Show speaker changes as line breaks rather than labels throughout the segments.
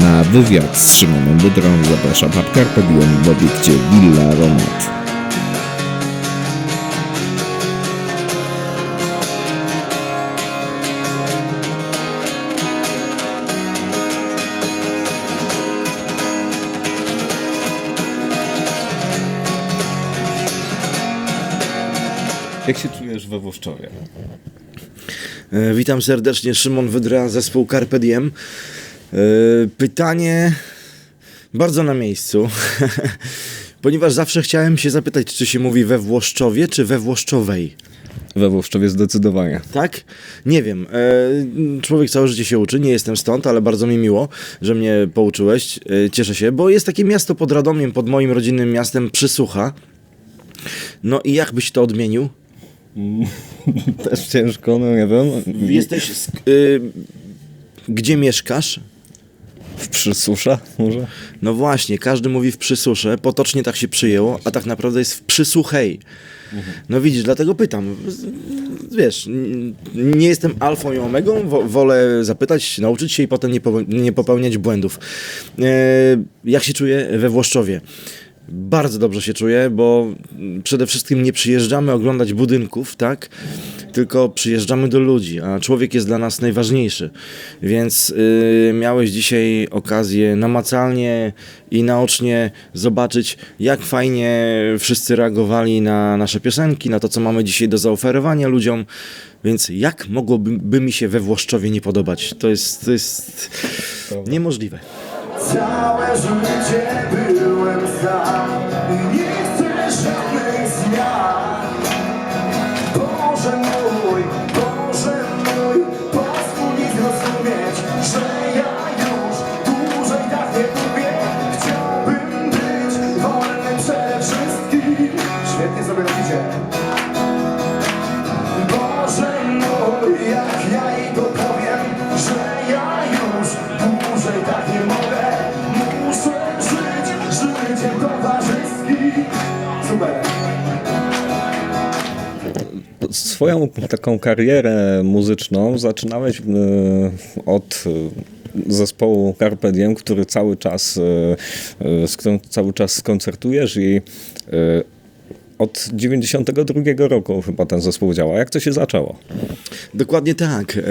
Na wywiad z Szymonem Wydrą zaprasza Pub Carpe Diem w obiekcie Villa Romat. Jak się czujesz we Włoszczowie?
E, Witam serdecznie, Szymon Wydra, zespół Carpe Diem. E, Pytanie bardzo na miejscu, ponieważ zawsze chciałem się zapytać, czy się mówi we Włoszczowie, czy we Włoszczowej.
We Włoszczowie zdecydowanie.
Tak? Nie wiem. E, Człowiek całe życie się uczy, nie jestem stąd, ale bardzo mi miło, że mnie pouczyłeś. E, Cieszę się, bo jest takie miasto pod Radomiem, pod moim rodzinnym miastem, Przysłucha. No i jak byś to odmienił?
Też ciężko, no nie wiem.
Jesteś... Z, y, gdzie mieszkasz?
W Przysusza może?
No właśnie, każdy mówi w przysusze, potocznie tak się przyjęło, a tak naprawdę jest w przysłuchej. No widzisz, dlatego pytam. Wiesz, nie jestem alfą i omegą, wo- wolę zapytać, nauczyć się i potem nie, po, nie popełniać błędów. E, jak się czuję we Włoszczowie? Bardzo dobrze się czuję, bo przede wszystkim nie przyjeżdżamy oglądać budynków, tak? Tylko przyjeżdżamy do ludzi, a człowiek jest dla nas najważniejszy. Więc y, miałeś dzisiaj okazję namacalnie i naocznie zobaczyć, jak fajnie wszyscy reagowali na nasze piosenki, na to, co mamy dzisiaj do zaoferowania ludziom. Więc jak mogłoby by mi się we Włoszczowie nie podobać? To jest, to jest niemożliwe.
Całe życie byłem
Swoją taką karierę muzyczną zaczynałeś e, od e, zespołu Carpe Diem, który cały czas, e, z którym cały czas koncertujesz i od 92 roku chyba ten zespół działa. Jak to się zaczęło?
Dokładnie tak. Eee,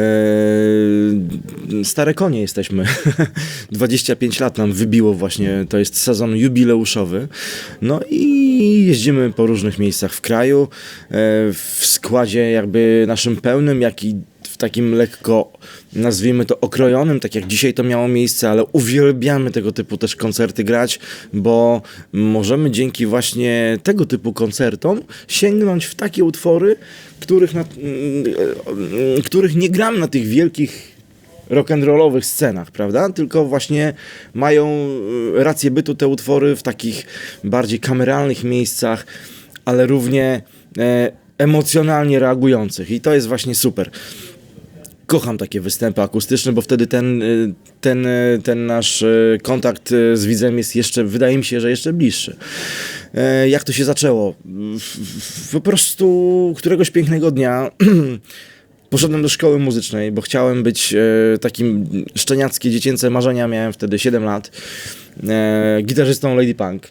stare konie jesteśmy. 25 lat nam wybiło właśnie, to jest sezon jubileuszowy. No i jeździmy po różnych miejscach w kraju, e, w składzie jakby naszym pełnym, jak i takim lekko, nazwijmy to okrojonym, tak jak dzisiaj to miało miejsce, ale uwielbiamy tego typu też koncerty grać, bo możemy dzięki właśnie tego typu koncertom sięgnąć w takie utwory, których, na, mm, których nie gram na tych wielkich rock'n'rollowych scenach, prawda? Tylko właśnie mają e, rację bytu te utwory w takich bardziej kameralnych miejscach, ale równie e, emocjonalnie reagujących i to jest właśnie super. Kocham takie występy akustyczne, bo wtedy ten, y, ten, y, ten nasz y, kontakt z widzem jest jeszcze, wydaje mi się, że jeszcze bliższy. E, Jak to się zaczęło? Po prostu któregoś pięknego dnia poszedłem do szkoły muzycznej, bo chciałem być e, takim szczeniackie, dziecięce marzenia, miałem wtedy 7 lat. E, gitarzystą Lady Punk.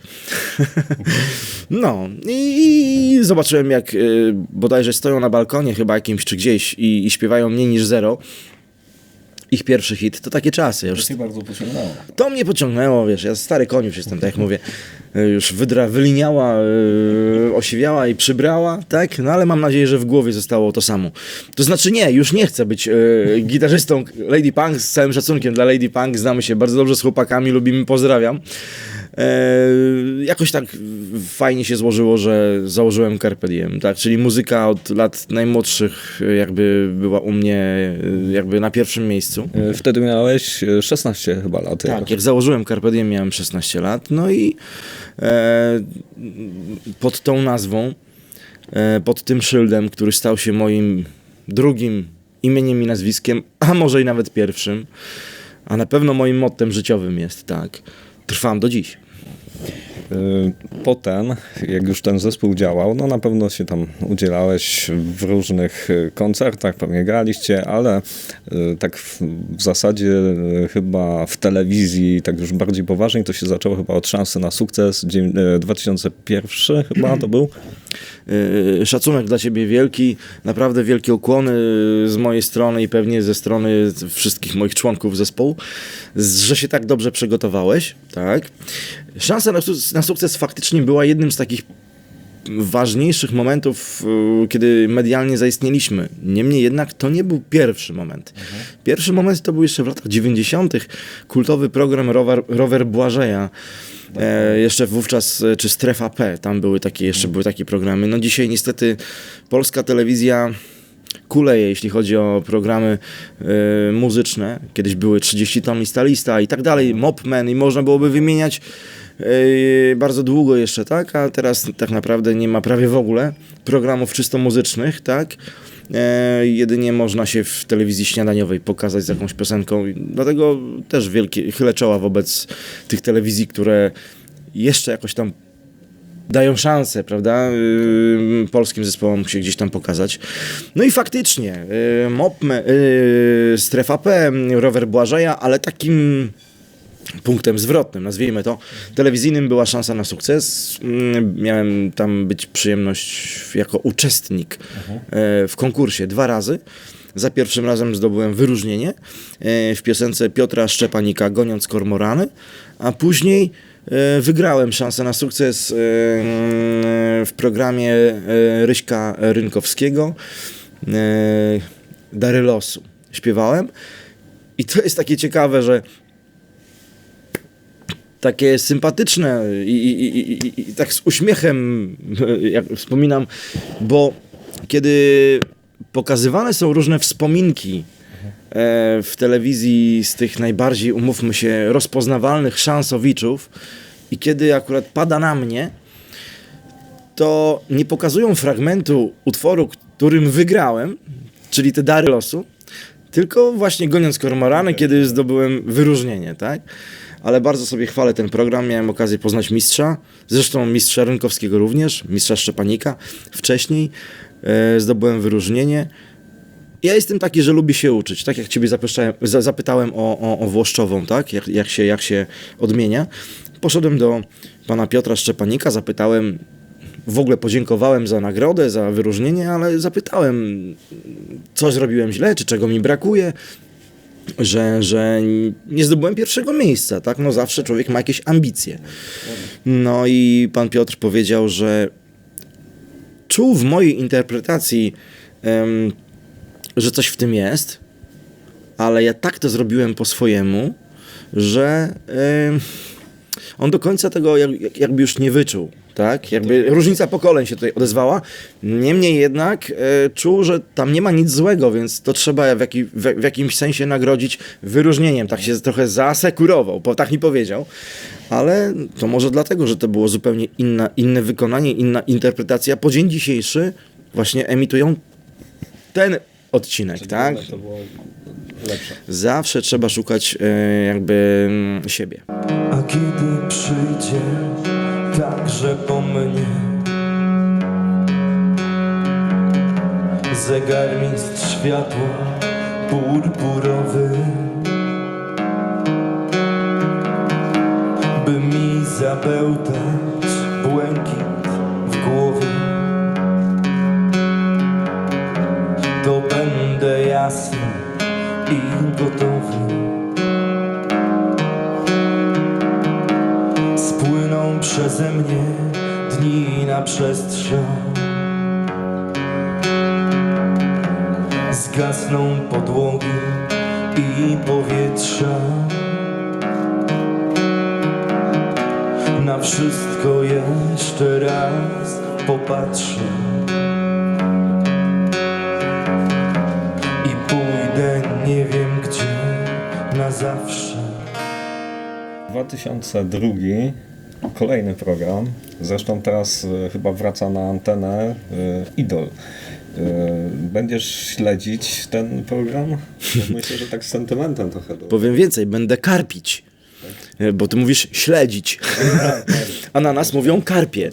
no i, i zobaczyłem jak e, bodajże stoją na balkonie chyba jakimś czy gdzieś i, i śpiewają mniej niż zero. Ich pierwszy hit, to takie czasy. Już
się bardzo pociągnęło.
to mnie pociągnęło, wiesz, ja stary koń już jestem, tak jak mówię. E, Już wydra wyliniała, e, osiwiała i przybrała, tak? No ale mam nadzieję, że w głowie zostało to samo. To znaczy nie, już nie chcę być e, gitarzystą Lady Punk, z całym szacunkiem dla Lady Punk, znamy się bardzo dobrze z chłopakami, lubimy, pozdrawiam. E, jakoś tak fajnie się złożyło, że założyłem Carpe Diem, tak? Czyli muzyka od lat najmłodszych e, jakby była u mnie e, jakby na pierwszym miejscu.
E, Wtedy miałeś e, 16 chyba lat.
Tak, jak założyłem Carpe Diem miałem 16 lat, no i e, pod tą nazwą, e, pod tym szyldem, który stał się moim drugim imieniem i nazwiskiem, a może i nawet pierwszym, a na pewno moim mottem życiowym jest, tak, trwam do dziś.
Y, Potem, jak już ten zespół działał, no na pewno się tam udzielałeś w różnych y, koncertach, pewnie graliście, ale y, tak w, zasadzie chyba w telewizji, tak już bardziej poważnie, to się zaczęło chyba od szansy na sukces. Dziem- y, 2001 chyba to był.
Szacunek dla ciebie wielki, naprawdę wielkie ukłony z mojej strony i pewnie ze strony wszystkich moich członków zespołu, że się tak dobrze przygotowałeś, tak. Szansa na, na sukces faktycznie była jednym z takich ważniejszych momentów, yy, kiedy medialnie zaistnieliśmy. Niemniej jednak to nie był pierwszy moment. Pierwszy moment to był jeszcze w latach 90. kultowy program Rower, Rower Błażeja. E, jeszcze wówczas, e, czy Strefa P, tam były takie, jeszcze były takie programy. No dzisiaj niestety polska telewizja kuleje, jeśli chodzi o programy e, muzyczne. Kiedyś były 30 ton lista lista i tak dalej, Mopman i można byłoby wymieniać bardzo długo jeszcze, tak? A teraz tak naprawdę nie ma prawie w ogóle programów czysto muzycznych, tak? E, jedynie można się w telewizji śniadaniowej pokazać z jakąś piosenką. Dlatego też wielkie chylę czoła wobec tych telewizji, które jeszcze jakoś tam dają szansę, prawda, polskim zespołom się gdzieś tam pokazać. No i faktycznie, yy, Mopme, yy, Strefa P, Rower Błażeja, ale takim punktem zwrotnym, nazwijmy to, telewizyjnym była szansa na sukces. Mm, Miałem tam być przyjemność jako uczestnik e, w konkursie dwa razy. Za pierwszym razem zdobyłem wyróżnienie e, w piosence Piotra Szczepanika Goniąc Kormorany, a później e, wygrałem szansę na sukces w programie Ryśka Rynkowskiego Dary Losu. Śpiewałem i to jest takie ciekawe, że takie sympatyczne i, i, i, i, tak z uśmiechem, jak wspominam, bo kiedy pokazywane są różne wspominki e, w telewizji z tych najbardziej, umówmy się, rozpoznawalnych szansowiczów i kiedy akurat pada na mnie, to nie pokazują fragmentu utworu, którym wygrałem, czyli te dary losu, tylko właśnie goniąc kormorany, kiedy zdobyłem wyróżnienie, tak? Ale bardzo sobie chwalę ten program, miałem okazję poznać mistrza, zresztą mistrza Rynkowskiego również, mistrza Szczepanika wcześniej, e, zdobyłem wyróżnienie. Ja jestem taki, że lubię się uczyć, tak jak ciebie zapytałem, za- zapytałem o, o, o Włoszczową, tak? Jak, jak, się, jak się odmienia. Poszedłem do pana Piotra Szczepanika, zapytałem, w ogóle podziękowałem za nagrodę, za wyróżnienie, ale zapytałem, co zrobiłem źle, czy czego mi brakuje, że, że nie zdobyłem pierwszego miejsca, tak? No zawsze człowiek ma jakieś ambicje. No i pan Piotr powiedział, że czuł w mojej interpretacji, em, że coś w tym jest, ale ja tak to zrobiłem po swojemu, że em, on do końca tego jak, jak- jakby już nie wyczuł. Tak? Jakby różnica pokoleń się tutaj odezwała. Niemniej jednak e, czuł, że tam nie ma nic złego, więc to trzeba w, jaki, w, w jakimś sensie nagrodzić wyróżnieniem. Tak się trochę zasekurował, bo tak mi powiedział. Ale to może dlatego, że to było zupełnie inna, inne wykonanie, inna interpretacja. Po dzień dzisiejszy właśnie emitują ten odcinek, tak?
To było lepsze.
Zawsze trzeba szukać e, jakby mm, siebie.
A kiedy przyjdzie także po mnie. Zegarmistrz światła purpurowy By mi zabełtać błękit w głowie. To będę jasny i gotowy przeze mnie dni na przestrzał Zgasną podłogi i powietrza Na wszystko jeszcze raz popatrzę. I pójdę nie wiem gdzie na zawsze.
2002 kolejny program. Zresztą teraz e, chyba wraca na antenę e, Idol. E, Będziesz śledzić ten program? Myślę, że tak z sentymentem trochę.
Powiem więcej, będę karpić. E, Bo ty mówisz śledzić, a na nas mówią karpie.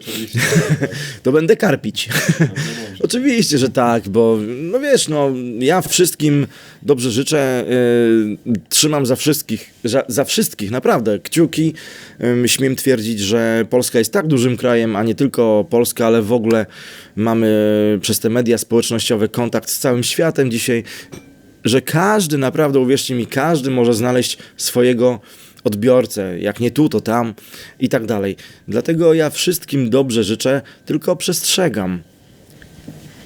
to będę karpić. Oczywiście, że tak, bo no wiesz, no ja wszystkim dobrze życzę, y, trzymam za wszystkich, za, za wszystkich, naprawdę, kciuki. Ym, śmiem twierdzić, że Polska jest tak dużym krajem, a nie tylko Polska, ale w ogóle mamy przez te media społecznościowe kontakt z całym światem dzisiaj, że każdy, naprawdę uwierzcie mi, każdy może znaleźć swojego odbiorcę, jak nie tu, to tam i tak dalej. Dlatego ja wszystkim dobrze życzę, tylko przestrzegam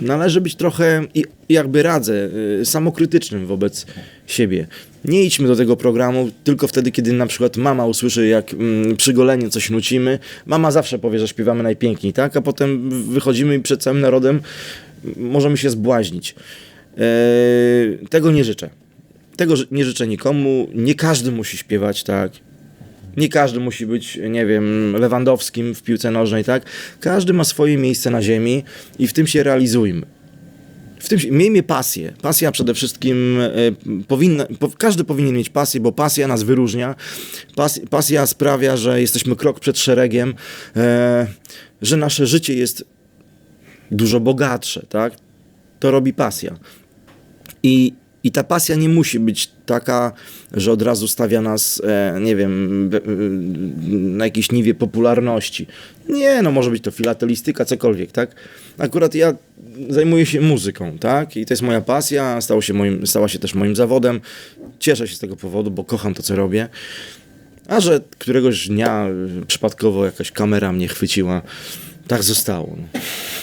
należy być trochę, jakby radzę, y, samokrytycznym wobec siebie. Nie idźmy do tego programu tylko wtedy, kiedy na przykład mama usłyszy, jak mm, przy goleniu coś nucimy. Mama zawsze powie, że śpiewamy najpiękniej, tak? A potem wychodzimy i przed całym narodem możemy się zbłaźnić. Eee, tego nie życzę. Tego nie życzę nikomu. Nie każdy musi śpiewać, tak? Nie każdy musi być, nie wiem, Lewandowskim w piłce nożnej, tak? Każdy ma swoje miejsce na ziemi i w tym się realizujmy. W tym się, miejmy pasję. Pasja przede wszystkim e, powinna, po, każdy powinien mieć pasję, bo pasja nas wyróżnia. Pas, pasja sprawia, że jesteśmy krok przed szeregiem, e, że nasze życie jest dużo bogatsze, tak? To robi pasja. I, I ta pasja nie musi być taka, że od razu stawia nas, e, nie wiem, na jakiejś niwie popularności. Nie, no może być to filatelistyka, cokolwiek, tak? Akurat ja zajmuję się muzyką, tak? I to jest moja pasja, stało się moim, stała się też moim zawodem. Cieszę się z tego powodu, bo kocham to, co robię. A że któregoś dnia przypadkowo jakaś kamera mnie chwyciła, tak zostało. No.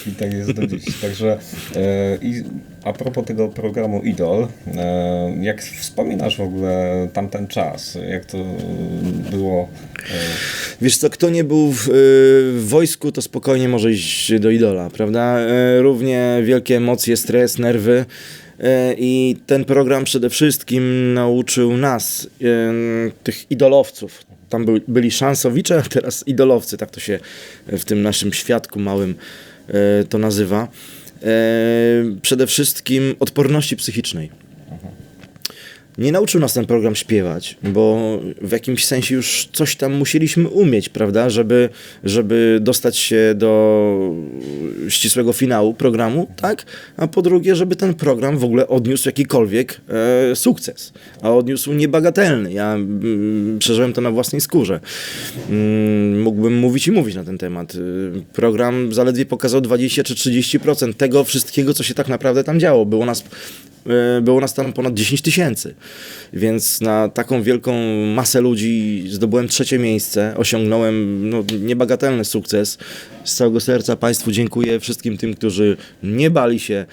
I tak jest do dziś. Także e, i a propos tego programu Idol, e, jak wspominasz w ogóle tamten czas? Jak to było? E,
Wiesz co, kto nie był w, y, w wojsku, to spokojnie może iść do idola, prawda? Y, Równie wielkie emocje, stres, nerwy. y, I ten program przede wszystkim nauczył nas, tych idolowców. Tam byli szansowicze, a teraz idolowcy, tak to się w tym naszym świadku małym to nazywa. Y, Przede wszystkim odporności psychicznej. Nie nauczył nas ten program śpiewać, bo w jakimś sensie już coś tam musieliśmy umieć, prawda, żeby, żeby dostać się do ścisłego finału programu, tak? A po drugie, żeby ten program w ogóle odniósł jakikolwiek e, sukces, a odniósł niebagatelny. Ja mm, przeżyłem to na własnej skórze. Mm, mógłbym mówić i mówić na ten temat. Y, Program zaledwie pokazał 20 czy 30% tego wszystkiego, co się tak naprawdę tam działo. Było nas było nas tam ponad 10 tysięcy. Więc na taką wielką masę ludzi zdobyłem trzecie miejsce, osiągnąłem no, niebagatelny sukces. Z całego serca Państwu dziękuję, wszystkim tym, którzy nie bali się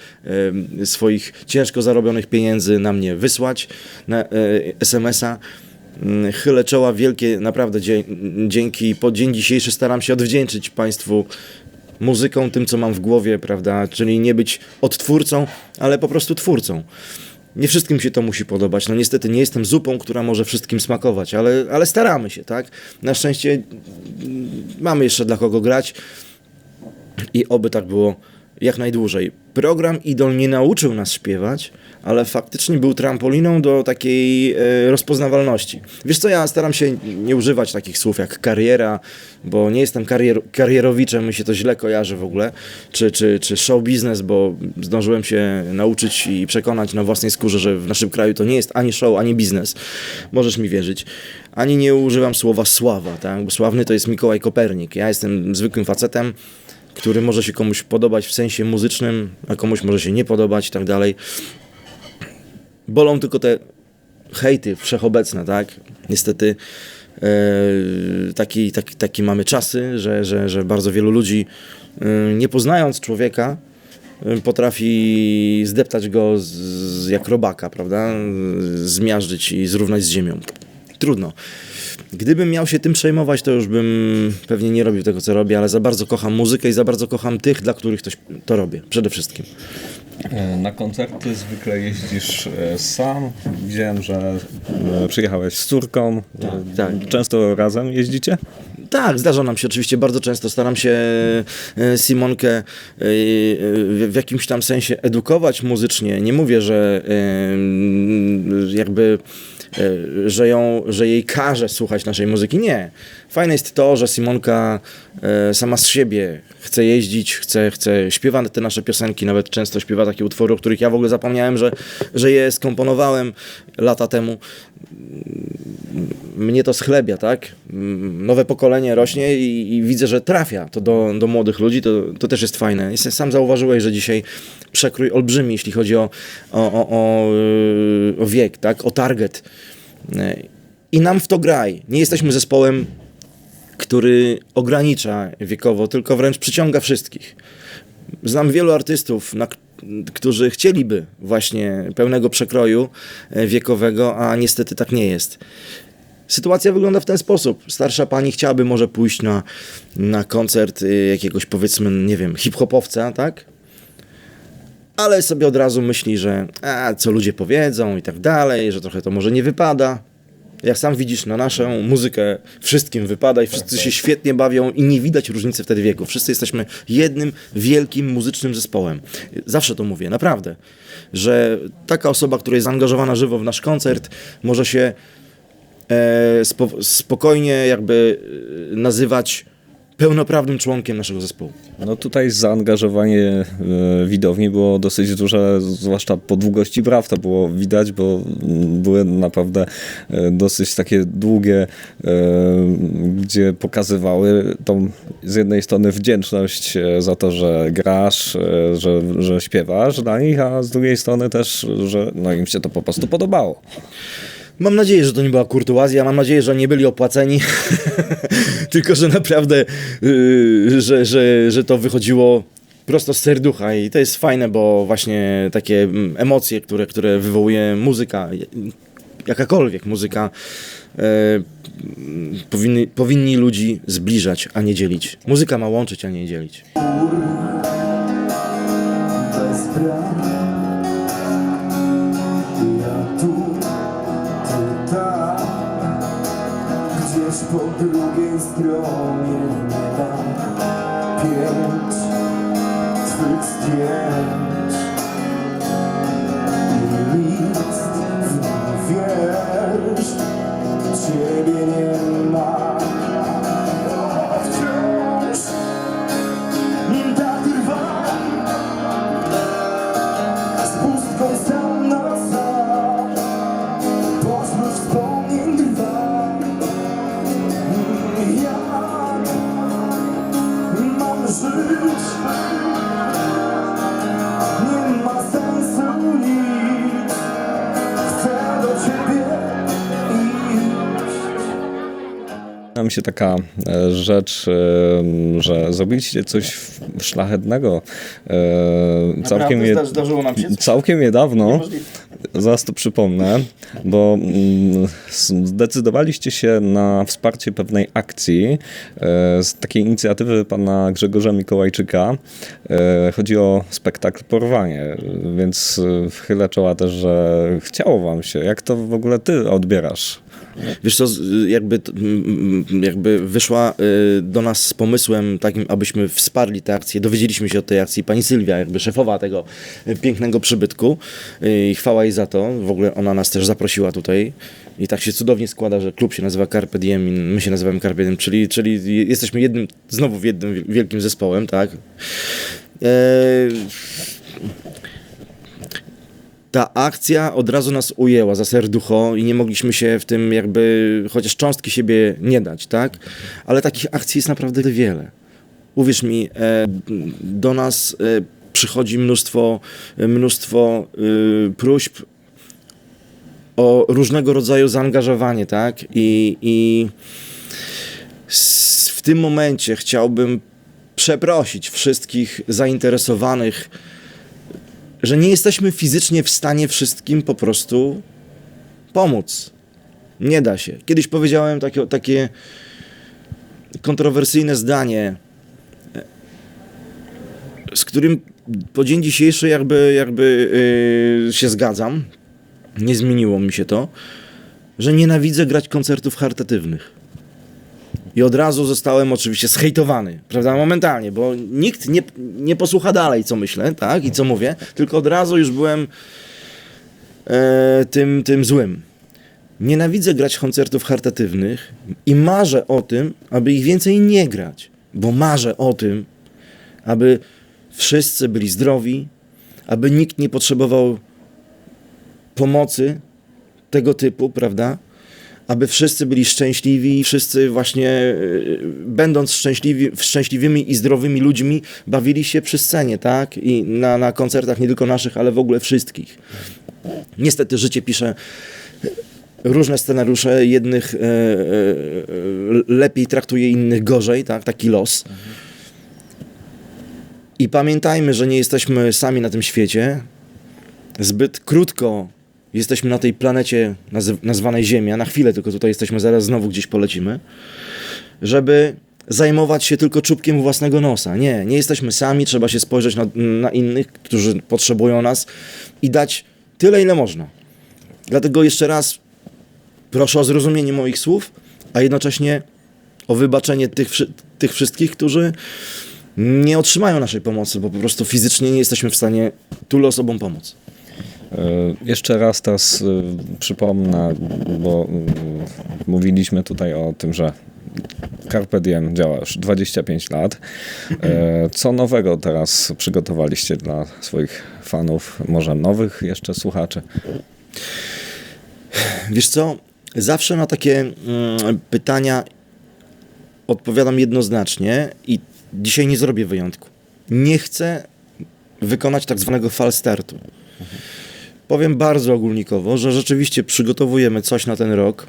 e, swoich ciężko zarobionych pieniędzy na mnie wysłać, na e, SMS-a. Mm, Chylę czoła wielkie, naprawdę dzięki. Po dzień dzisiejszy staram się odwdzięczyć Państwu muzyką, tym co mam w głowie, prawda? Czyli nie być odtwórcą, ale po prostu twórcą. Nie wszystkim się to musi podobać. No niestety nie jestem zupą, która może wszystkim smakować, ale, ale staramy się, tak? Na szczęście mm, mamy jeszcze dla kogo grać i oby tak było jak najdłużej. Program Idol nie nauczył nas śpiewać, ale faktycznie był trampoliną do takiej e, rozpoznawalności. Wiesz co, ja staram się nie używać takich słów jak kariera, bo nie jestem karier, karierowiczem, mi się to źle kojarzy w ogóle, czy, czy, czy show biznes, bo zdążyłem się nauczyć i przekonać na własnej skórze, że w naszym kraju to nie jest ani show, ani biznes. Możesz mi wierzyć. Ani nie używam słowa sława, tak? bo sławny to jest Mikołaj Kopernik. Ja jestem zwykłym facetem, który może się komuś podobać w sensie muzycznym, a komuś może się nie podobać i tak dalej. Bolą tylko te hejty wszechobecne, tak? Niestety e, taki, taki, taki mamy czasy, że, że, że bardzo wielu ludzi e, nie poznając człowieka e, potrafi zdeptać go z, z, jak robaka, prawda? Zmiażdżyć i zrównać z ziemią. Trudno. Gdybym miał się tym przejmować, to już bym pewnie nie robił tego, co robię, ale za bardzo kocham muzykę i za bardzo kocham tych, dla których to, to robię. Przede wszystkim.
e, na koncerty zwykle jeździsz e, sam. Widziałem, że e, przyjechałeś z córką.
Tak, tak.
Często razem jeździcie?
Tak, zdarza nam się oczywiście bardzo często. Staram się Simonkę w jakimś tam sensie edukować muzycznie. Nie mówię, że jakby że, ją, że jej każe słuchać naszej muzyki. Nie. Fajne jest to, że Simonka e, sama z siebie chce jeździć, chce, chce śpiewa te nasze piosenki, nawet często śpiewa takie utwory, o których ja w ogóle zapomniałem, że, że je skomponowałem lata temu mnie to schlebia, tak? Nowe pokolenie rośnie i, i widzę, że trafia to do, do młodych ludzi, to, to też jest fajne. Sam zauważyłeś, że dzisiaj przekrój olbrzymi, jeśli chodzi o, o, o, o, o wiek, tak? O target. Yy, I nam w to graj. Nie jesteśmy zespołem, który ogranicza wiekowo, tylko wręcz przyciąga wszystkich. Znam wielu artystów, na, którzy chcieliby właśnie pełnego przekroju e, wiekowego, a niestety tak nie jest. Sytuacja wygląda w ten sposób. Starsza pani chciałaby może pójść na, na koncert y, jakiegoś powiedzmy, nie wiem, hip-hopowca, tak? Ale sobie od razu myśli, że a, co ludzie powiedzą i tak dalej, że trochę to może nie wypada. Jak sam widzisz, na naszą muzykę wszystkim wypada i wszyscy się świetnie bawią i nie widać różnicy wtedy wieku. Wszyscy jesteśmy jednym wielkim muzycznym zespołem. Zawsze to mówię, naprawdę, że taka osoba, która jest zaangażowana żywo w nasz koncert, może się e, spo, spokojnie jakby e, nazywać pełnoprawnym członkiem naszego zespołu.
No tutaj zaangażowanie e, widowni było dosyć duże, zwłaszcza po długości braw to było widać, bo mm, były naprawdę e, dosyć takie długie, e, gdzie pokazywały tą z jednej strony wdzięczność za to, że grasz, że, że śpiewasz dla nich, a z drugiej strony też, że no im się to po prostu podobało.
Mam nadzieję, że to nie była kurtuazja, mam nadzieję, że nie byli opłaceni, tylko że naprawdę, yy, że, że, że to wychodziło prosto z serducha i to jest fajne, bo właśnie takie mm, emocje, które, które wywołuje muzyka, jakakolwiek muzyka, mm, powinni, powinni ludzi zbliżać, a nie dzielić. Muzyka ma łączyć, a nie dzielić.
Nieba Pięć twych zdjęć I list w wiersz Ciebie nie
Taka e, rzecz, e, że zrobiliście coś szlachetnego e, całkiem, je,
zdarzyło nam się?
całkiem niedawno. Zaraz to przypomnę, bo mm, zdecydowaliście się na wsparcie pewnej akcji z takiej inicjatywy pana Grzegorza Mikołajczyka. Chodzi o spektakl Porwanie, więc chylę czoła też, że chciało wam się. Jak to w ogóle ty odbierasz?
Wiesz co, jakby, jakby wyszła y, do nas z pomysłem takim, abyśmy wsparli tę akcję. Dowiedzieliśmy się o tej akcji pani Sylwia, jakby szefowa tego y, pięknego przybytku y, i chwała jej za to. W ogóle ona nas też zaprosiła tutaj i tak się cudownie składa, że klub się nazywa Carpe Diem i my się nazywamy Carpe Diem, czyli, czyli jesteśmy jednym, znowu jednym wi- wielkim zespołem, tak? E, ta akcja od razu nas ujęła za serducho i nie mogliśmy się w tym jakby chociaż cząstki siebie nie dać, tak? Ale takich akcji jest naprawdę wiele. Uwierz mi, e, do nas e, przychodzi mnóstwo, mnóstwo y, próśb o różnego rodzaju zaangażowanie, tak? I, i w tym momencie chciałbym przeprosić wszystkich zainteresowanych że nie jesteśmy fizycznie w stanie wszystkim po prostu pomóc. Nie da się. Kiedyś powiedziałem takie, takie kontrowersyjne zdanie, z którym po dzień dzisiejszy jakby, jakby yy, się zgadzam. Nie zmieniło mi się to, że nienawidzę grać koncertów charytatywnych. I od razu zostałem oczywiście zhejtowany, prawda, momentalnie, bo nikt nie, nie posłucha dalej, co myślę, tak, i co mówię, tylko od razu już byłem e, tym, tym złym. Nienawidzę grać koncertów charytatywnych i marzę o tym, aby ich więcej nie grać, bo marzę o tym, aby wszyscy byli zdrowi, aby nikt nie potrzebował pomocy tego typu, prawda? Aby wszyscy byli szczęśliwi, wszyscy właśnie e, będąc szczęśliwi, szczęśliwymi i zdrowymi ludźmi, bawili się przy scenie, tak? I na, na koncertach nie tylko naszych, ale w ogóle wszystkich. Niestety życie pisze różne scenariusze, jednych e, e, lepiej traktuje, innych gorzej, tak? Taki los. I pamiętajmy, że nie jesteśmy sami na tym świecie. Zbyt krótko jesteśmy na tej planecie nazy- nazwanej Ziemia. Na chwilę tylko tutaj jesteśmy, zaraz znowu gdzieś polecimy. Żeby zajmować się tylko czubkiem własnego nosa. Nie, nie jesteśmy sami, trzeba się spojrzeć na, na innych, którzy potrzebują nas i dać tyle, ile można. Dlatego jeszcze raz proszę o zrozumienie moich słów, a jednocześnie o wybaczenie tych, tych wszystkich, którzy nie otrzymają naszej pomocy, bo po prostu fizycznie nie jesteśmy w stanie tylu osobom pomóc.
E, Jeszcze raz teraz e, przypomnę, bo e, mówiliśmy tutaj o tym, że Carpe Diem działa już 25 lat. Co nowego teraz przygotowaliście dla swoich fanów, może nowych jeszcze słuchaczy?
Wiesz co, zawsze na takie mm, pytania odpowiadam jednoznacznie i dzisiaj nie zrobię wyjątku. Nie chcę wykonać tak zwanego fal startu. Powiem bardzo ogólnikowo, że rzeczywiście przygotowujemy coś na ten rok,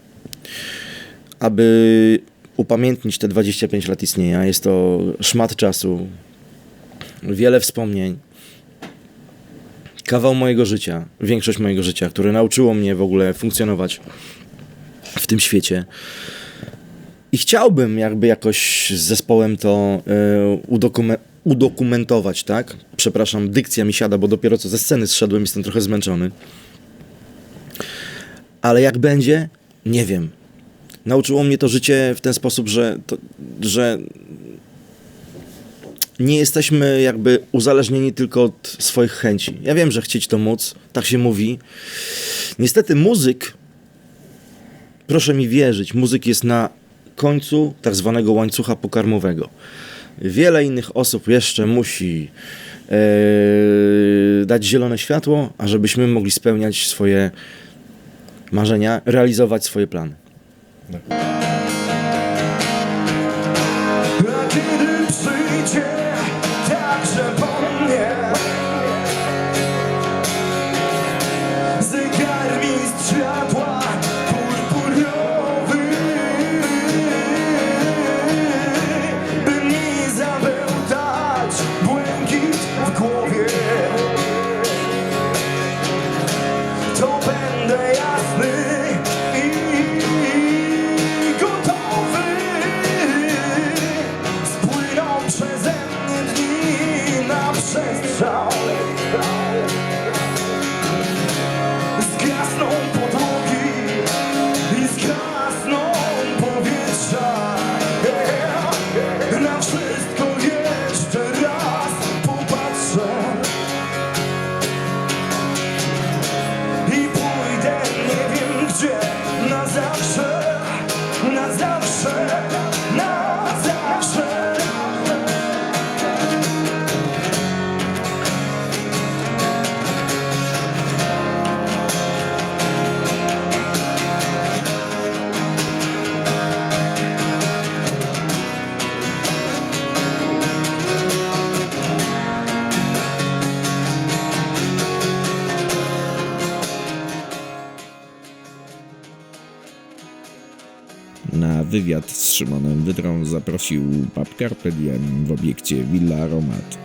aby upamiętnić te 25 lat istnienia. Jest to szmat czasu, wiele wspomnień, kawał mojego życia, większość mojego życia, które nauczyło mnie w ogóle funkcjonować w tym świecie. I chciałbym jakby jakoś z zespołem to y, udokume- udokumentować, tak? Przepraszam, dykcja mi siada, bo dopiero co ze sceny zszedłem, jestem trochę zmęczony. Ale jak będzie, nie wiem. Nauczyło mnie to życie w ten sposób, że, to, że nie jesteśmy jakby uzależnieni tylko od swoich chęci. Ja wiem, że chcieć to móc, tak się mówi. Niestety muzyk, proszę mi wierzyć, muzyk jest na końcu tak zwanego łańcucha pokarmowego. Wiele innych osób jeszcze musi e, dać zielone światło, ażebyśmy mogli spełniać swoje marzenia, realizować swoje plany.
Wywiad z Szymonem Wydrą zaprosił Pap Carpe Diem w obiekcie Villa Aromat.